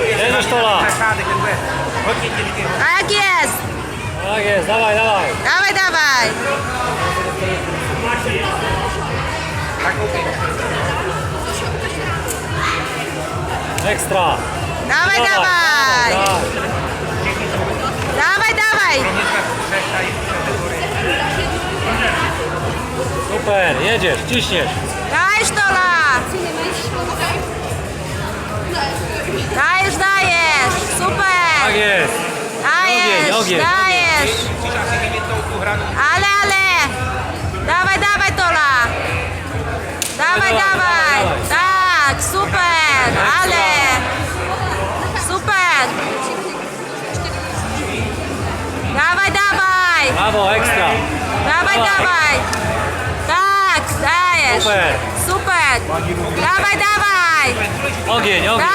Jedziesz, Tola. A jak jest? Tak jest, dawaj, dawaj. Dawaj, dawaj. Ekstra. Dawaj, dawaj. Tak. Dawaj, dawaj. Super, jedziesz, ciśniesz. Dajesz, Tola. Dajesz, dajesz. Tak Super. jest. Dajesz, Ogień, ogień, dajesz. Ale, ale. Dawaj, dawaj, Tola. Dawaj, Dawaj, dawaj. dawaj. Tak, super. Ale. Super. Dawaj, dawaj. Brawo, ekstra. Dawaj, Dawaj. dawaj. Tak, dajesz. Super. Super. Dawaj, dawaj. Ogień, ogień.